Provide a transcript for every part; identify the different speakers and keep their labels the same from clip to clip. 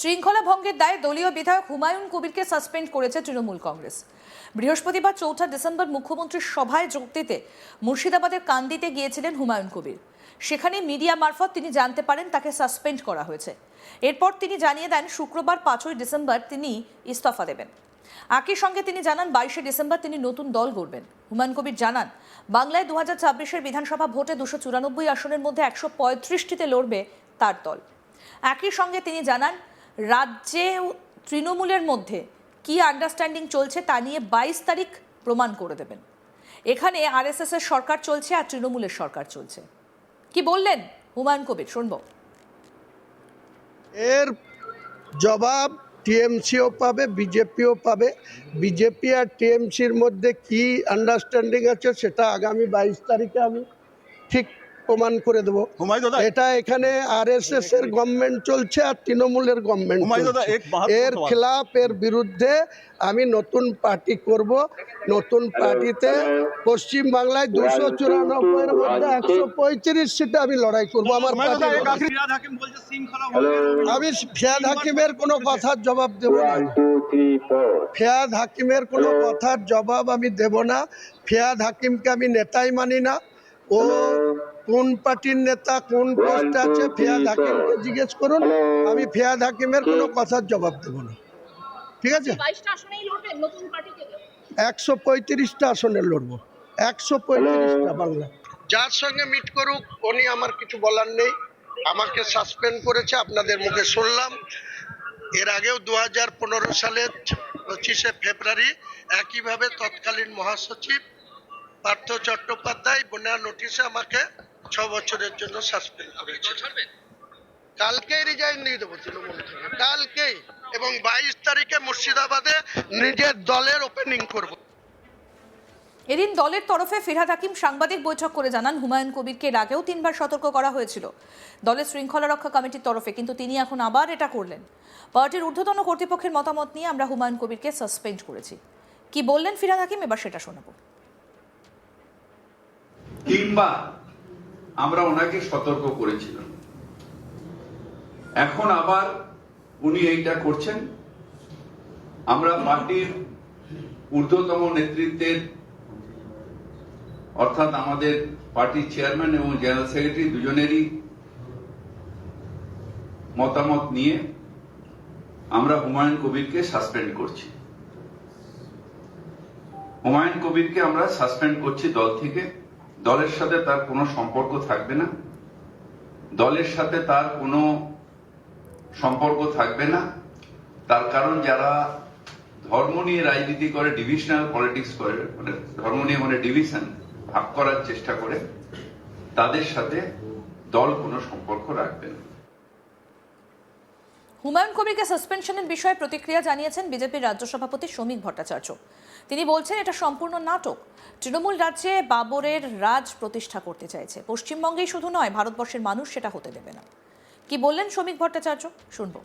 Speaker 1: শৃঙ্খলা ভঙ্গের দায়ে দলীয় বিধায়ক হুমায়ুন কবিরকে সাসপেন্ড করেছে তৃণমূল কংগ্রেস। বৃহস্পতিবার চৌঠা ডিসেম্বর মুখ্যমন্ত্রীর সভায় যোগ দিতে মুর্শিদাবাদের কান্দিতে গিয়েছিলেন হুমায়ুন কবির। সেখানে মিডিয়া মারফত তিনি জানতে পারেন তাকে সাসপেন্ড করা হয়েছে। এরপর তিনি জানিয়ে দেন, শুক্রবার পাঁচই ডিসেম্বর তিনি ইস্তফা দেবেন। একই সঙ্গে তিনি জানান, বাইশে ডিসেম্বর তিনি নতুন দল গড়বেন। হুমায়ুন কবির জানান, বাংলায় দু হাজার ছাব্বিশের বিধানসভা ভোটে দুশো চুরানব্বই আসনের মধ্যে একশো পঁয়ত্রিশটিতে লড়বে তার দল। একই সঙ্গে তিনি জানান রাজ্যে তৃণমূলের মধ্যে কি আন্ডারস্ট্যান্ডিং চলছে তা নিয়ে বাইশ তারিখ প্রমাণ করে দেবেন। এখানে আরএসএস এর সরকার চলছে আর তৃণমূলের সরকার চলছে। কি বললেন হুমায়ুন কবির? শুনব।
Speaker 2: এর জবাব টিএমসিও পাবে, বিজেপিও পাবে। বিজেপি আর টিএমসির মধ্যে কি আন্ডারস্ট্যান্ডিং আছে সেটা আগামী বাইশ তারিখে আমি ঠিক প্রমাণ করে দেবো।
Speaker 3: হুমায়ুন দাদা
Speaker 2: এটা এখানে এস এর গভর্নমেন্ট চলছে আর তৃণমূলের গভর্নমেন্ট
Speaker 3: দাদা,
Speaker 2: এর। খেলাফ এর বিরুদ্ধে আমি নতুন পার্টি করব। নতুন পার্টিতে পশ্চিম বাংলায় দুশো চুরানব্বই এর মধ্যে একশো পঁয়ত্রিশ সিটে আমি লড়াই করব আমার আমি ফিয়াদ হাকিমের কোনো কথার জবাব দেব না। ফিয়াদ হাকিমের কোনো কথার জবাব আমি দেব না। ফিয়াদ হাকিমকে আমি নেতাই মানি না। ও কোন পার্টির নেতা কোন পোস্টে আছে? ফিয়াদ হাকিমকে জিজ্ঞেস করুন। আমি ফিয়াদ হাকিমের কোনো কথার জবাব দেব না। ঠিক আছে? একশো পঁয়ত্রিশটা আসনে লড়বো। একশো পঁয়ত্রিশটা বাংলা। যার সঙ্গে মিট করুক উনি আমার কিছু বলার নেই। আমাকে সাসপেন্ড করেছে আপনাদের মুখে শুনলাম। এর আগেও দু হাজার পনেরো সালের পঁচিশে ফেব্রুয়ারি একইভাবে তৎকালীন মহাসচিব পার্থ চট্টোপাধ্যায় বন্যা নোটিশে আমাকে ছ বছরের জন্য সাসপেন্ড করেছে। কালকেই রিজাইন দিয়ে দেবো তৃণমূল থেকে। কালকেই এবং বাইশ তারিখে মুর্শিদাবাদে নিজের দলের ওপেনিং করব।
Speaker 1: এদিন দলের তরফে ফিরহাদ হাকিম সাংবাদিক বৈঠক করে জানান হুমায়ুন কবিরকে এর আগেও তিনবার সতর্ক করা হয়েছিল। দলের শৃঙ্খলা রক্ষা কমিটির তরফে কিন্তু তিনি এখন আবার এটা করলেন। পার্টির ঊর্ধ্বতন কর্তৃপক্ষের মতামত নিয়ে আমরা হুমায়ুন কবিরকে সাসপেন্ড করেছি। কি বললেন ফিরহাদ হাকিম? এবার সেটা শোনাবো।
Speaker 4: তিনবার আমরা ওনাকে সতর্ক করেছিলাম। এখন আবার উনি এইটা করছেন। আমরা পার্টির ঊর্ধ্বতম নেতৃত্বের, অর্থাৎ আমাদের পার্টির চেয়ারম্যান এবং জেনারেল সেক্রেটারি দুজনেরই মতামত নিয়ে আমরা হুমায়ুন কবিরকে সাসপেন্ড করছি। হুমায়ুন কবিরকে আমরা সাসপেন্ড করছি দল থেকে। দলের সাথে তার কোনো সম্পর্ক থাকবে না। দলের সাথে তার কোনো সম্পর্ক থাকবে না। তার কারণ যারা ধর্ম নিয়ে রাজনীতি করে ডিভিশনাল পলিটিক্স করে মানে ধর্ম নিয়ে মানে ডিভিশন ভাগ করার চেষ্টা করে, তাদের সাথে দল কোনো সম্পর্ক রাখবে না।
Speaker 1: হুমায়ুন কবিরকে সাসপেনশনের বিষয়ে প্রতিক্রিয়া জানিয়েছেন বিজেপির রাজ্য সভাপতি শ্রমিক ভট্টাচার্য। তিনি বলছেন, এটা সম্পূর্ণ নাটক। তৃণমূল রাজ্যে বাবরের রাজ প্রতিষ্ঠা করতে চাইছে। পশ্চিমবঙ্গেই শুধু নয়, ভারতবর্ষের মানুষ সেটা হতে দেবে না। কি বললেন শ্রমিক ভট্টাচার্য? শুনব।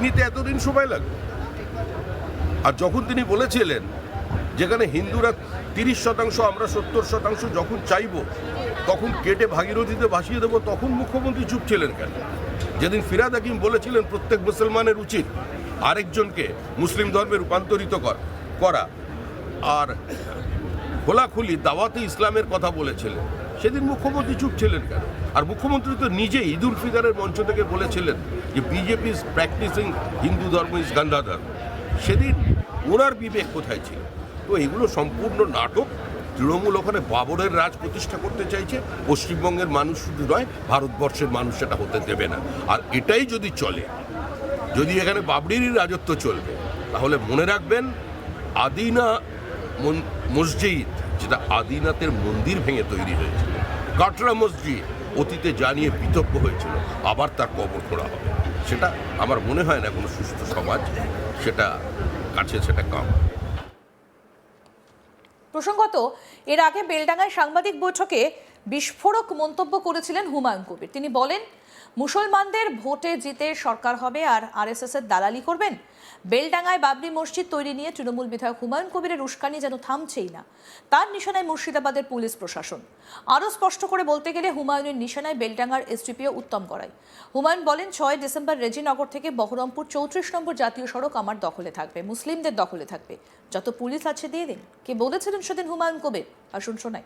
Speaker 5: নিতে এতদিন সময় লাগবে? আর যখন তিনি বলেছিলেন, যেখানে হিন্দুরা তিরিশ শতাংশ, আমরা সত্তর শতাংশ যখন চাইব, তখন কেটে ভাগীরথীতে ভাসিয়ে দেবো, তখন মুখ্যমন্ত্রী চুপ ছিলেন কেন? যেদিন ফিরাদ হাকিম বলেছিলেন, প্রত্যেক মুসলমানের উচিত আরেকজনকে মুসলিম ধর্মে রূপান্তরিত কর- আর খোলাখুলি দাওয়াতে ইসলামের কথা বলেছিলেন। সেদিন মুখ্যমন্ত্রী চুপ ছিলেন কেন? আর মুখ্যমন্ত্রী তো নিজে ঈদ উল ফিতরের মঞ্চ থেকে বলেছিলেন যে বিজেপি ইজ প্র্যাকটিসিং হিন্দু ধর্ম ইজ গান্ধা ধর্ম সেদিন ওনার বিবেক কোথায় ছিল? তো এগুলো সম্পূর্ণ নাটক। তৃণমূল ওখানে বাবরের রাজ প্রতিষ্ঠা করতে চাইছে। পশ্চিমবঙ্গের মানুষ শুধু নয়, ভারতবর্ষের মানুষ সেটা হতে দেবে না। আর এটাই যদি চলে যদি এখানে বাবরিরই রাজত্ব চলবে, তাহলে মনে রাখবেন আদিনা মসজিদ, যেটা আদিনাথের মন্দির ভেঙে তৈরি হয়েছিল। কাটরা মসজিদ অতীতে জানিয়ে বিতর্ক হয়েছিল, আবার তার কবর খোঁড়া হবে। সেটা আমার মনে হয় না কোনো সুস্থ সমাজ, সেটা কাছে সেটা কাম।
Speaker 1: প্রসঙ্গত, এর আগে বেলডাঙ্গায় সাংবাদিক বৈঠকে বিস্ফোরক মন্তব্য করেছিলেন হুমায়ুন কবির। তিনি বলেন মুসলমানদের ভোটে জিতে সরকার হবে আর আরএসএস এর দালালি করবেন? বেলডাঙ্গায় বাবরি মসজিদ তৈরি নিয়ে তৃণমূল বিধায়ক হুমায়ুন কবিরের উস্কানি যেন থামছেই না, তার নিশানায় মুর্শিদাবাদের পুলিশ প্রশাসন। আরও স্পষ্ট করে বলতে গেলে হুমায়ুনের নিশানায় বেলডাঙ্গার এসডিপিও উত্তম করাই হুমায়ুন বলেন, ছয় ডিসেম্বর রেজিনগর থেকে বহরমপুর চৌত্রিশ নম্বর জাতীয় সড়ক আমার দখলে থাকবে, মুসলিমদের দখলে থাকবে। যত পুলিশ আছে দিয়ে দিন। কে বলেছিলেন সেদিন হুমায়ুন কবির? আসুন শোনাই।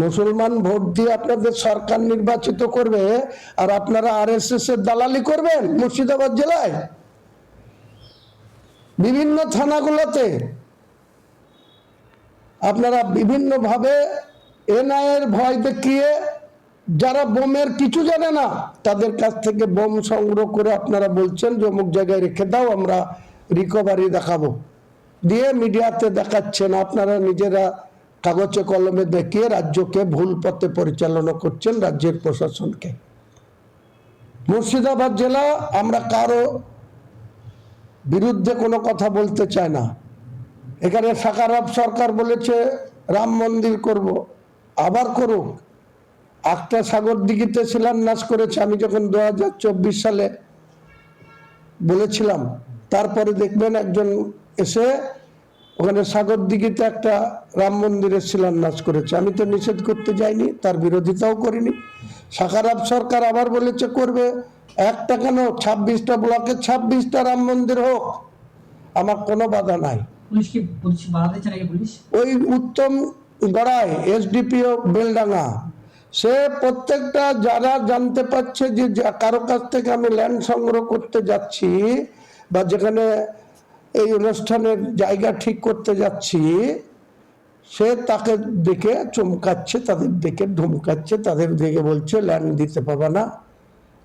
Speaker 6: মুসলমান ভোট দিয়ে আপনাদের সরকার নির্বাচিত করবে আর আপনারা আরএসএস এর দালালি করবেন মুর্শিদাবাদ জেলায়? বিভিন্ন থানাগুলোতে। আপনারা বিভিন্নভাবে এনআইয়ের ভয় দেখিয়ে যারা বোমের কিছু জানে না, তাদের কাছ থেকে বোম সংগ্রহ করে আপনারা বলছেন যে অমুক জায়গায় রেখে দাও, আমরা রিকভারি দেখাবো। দিয়ে মিডিয়াতে দেখাচ্ছেন, আপনারা নিজেরা কাগজে কলমে দেখিয়ে রাজ্যকে ভুল পথে পরিচালনা করছেন রাজ্যের প্রশাসনকে। মুর্শিদাবাদ জেলা আমরা কারও বিরুদ্ধে কোনো কথা বলতে চাই না। এখানে সাকারাব সরকার বলেছে, রাম মন্দির করব, আবার করুক। একটা সাগর দিঘিতে শিলান্যাস করেছে, আমি যখন দু হাজার চব্বিশ সালে বলেছিলাম, তারপরে দেখবেন একজন এসে ওখানে সাগর দিঘিতে একটা রাম মন্দিরের শিলান্যাস করেছে। আমি তো নিষেধ করতে যাইনি তার বিরোধিতাও করিনি। সাকারাব সরকার আবার বলেছে করবে একটা কেন? ছাব্বিশটা ব্লকে ছাব্বিশটা রাম মন্দির হোক। আমার কোনো বাধা নাই। ওই উত্তম গড়াই এসডিপিও বেলডাঙ্গা সে প্রত্যেকটা যারা জানতে পারছে যে যা- কারও কাছ থেকে আমি ল্যান্ড সংগ্রহ করতে যাচ্ছি বা যেখানে এই অনুষ্ঠানের জায়গা ঠিক করতে যাচ্ছি, সে তাকে দেখে চমকাচ্ছে, তাদের দেখে ধমকাচ্ছে, তাদের দেখে বলছে ল্যান্ড দিতে পারবে না।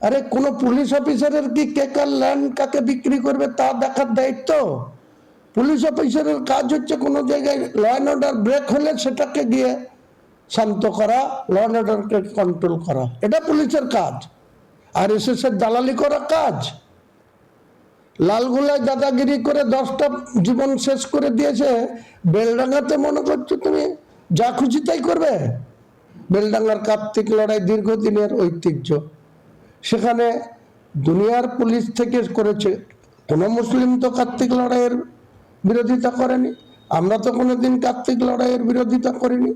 Speaker 6: আরে কোনো পুলিশ অফিসারের কি কে কার ল্যান্ড কাকে বিক্রি করবে তা দেখার দায়িত্ব? পুলিশ অফিসারের কাজ হচ্ছে কোনো জায়গায় ল অ্যান্ড অর্ডার ব্রেক হলে সেটাকে গিয়ে শান্ত করা ল অ্যান্ড অর্ডারকে কন্ট্রোল করা। এটা পুলিশের কাজ। আর এস এর দালালি করা কাজ। লালগুলায় দাদাগিরি করে দশটা জীবন শেষ করে দিয়েছে, বেলডাঙ্গাতে মনে করছ তুমি? যা খুশি তাই করবে? বেলডাঙ্গার কার্তিক লড়াই দীর্ঘদিনের ঐতিহ্য। সেখানে দুনিয়ার পুলিশ থেকে করেছে, কোনো মুসলিম তো কার্তিক লড়াইয়ের বিরোধিতা করেনি। আমরা তো কোনোদিন কার্তিক লড়াইয়ের বিরোধিতা করিনি।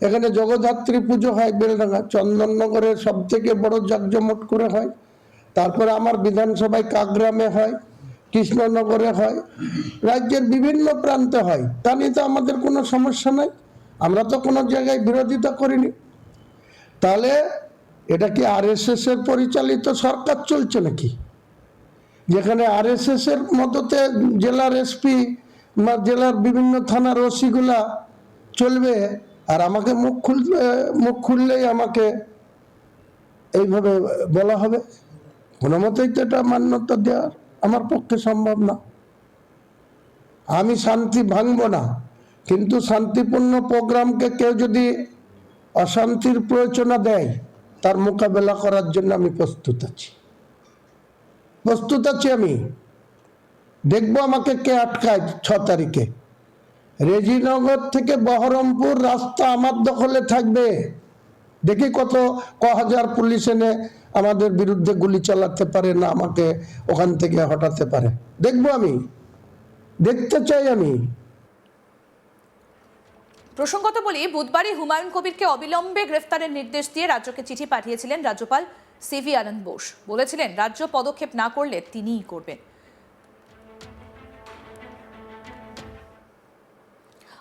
Speaker 6: এখানে জগদ্ধাত্রী পুজো হয় বেলডাঙ্গা, চন্দননগরের সব থেকে বড় জাকজমট করে হয়। তারপরে আমার বিধানসভায় কাকগ্রামে হয়। কৃষ্ণনগরে হয়, রাজ্যের বিভিন্ন প্রান্তে হয়। তা নিয়ে তো আমাদের কোনো সমস্যা নাই। আমরা তো কোনো জায়গায় বিরোধিতা করিনি। তাহলে এটা কি আরএসএস এর পরিচালিত সরকার চলছে নাকি? যেখানে আরএসএস এর মদতে জেলার এসপি বা জেলার বিভিন্ন থানার ওসিগুলা চলবে, আর আমাকে মুখ খুললে, মুখ খুললেই আমাকে এইভাবে বলা হবে? কোনো মতেই তো এটা মান্যতা দেওয়ার। আমার পক্ষে সম্ভব না। আমি শান্তি ভাঙব না, কিন্তু শান্তিপূর্ণ প্রোগ্রামকে কেউ যদি অশান্তির প্রয়োজনা দেয়, তার মোকাবেলা করার জন্য আমি প্রস্তুত আছি। প্রস্তুত আছি আমি। দেখব আমাকে কে আটকায় ছ তারিখে। রেজিনগর থেকে বহরমপুর রাস্তা আমার দখলে থাকবে। দেখি কত ক হাজার পুলিশ এনে আমাদের বিরুদ্ধে গুলি চালাতে পারে না আমাকে ওখান থেকে হটাতে পারে। দেখব আমি। দেখতে চাই আমি।
Speaker 1: প্রসঙ্গত বলি, বুধবারই হুমায়ুন কবিরকে অবিলম্বে গ্রেফতারের নির্দেশ দিয়ে রাজ্যকে চিঠি পাঠিয়েছিলেন রাজ্যপাল সিভি আনন্দ বোস। বলেছিলেন, রাজ্য পদক্ষেপ না করলে তিনিই করবেন।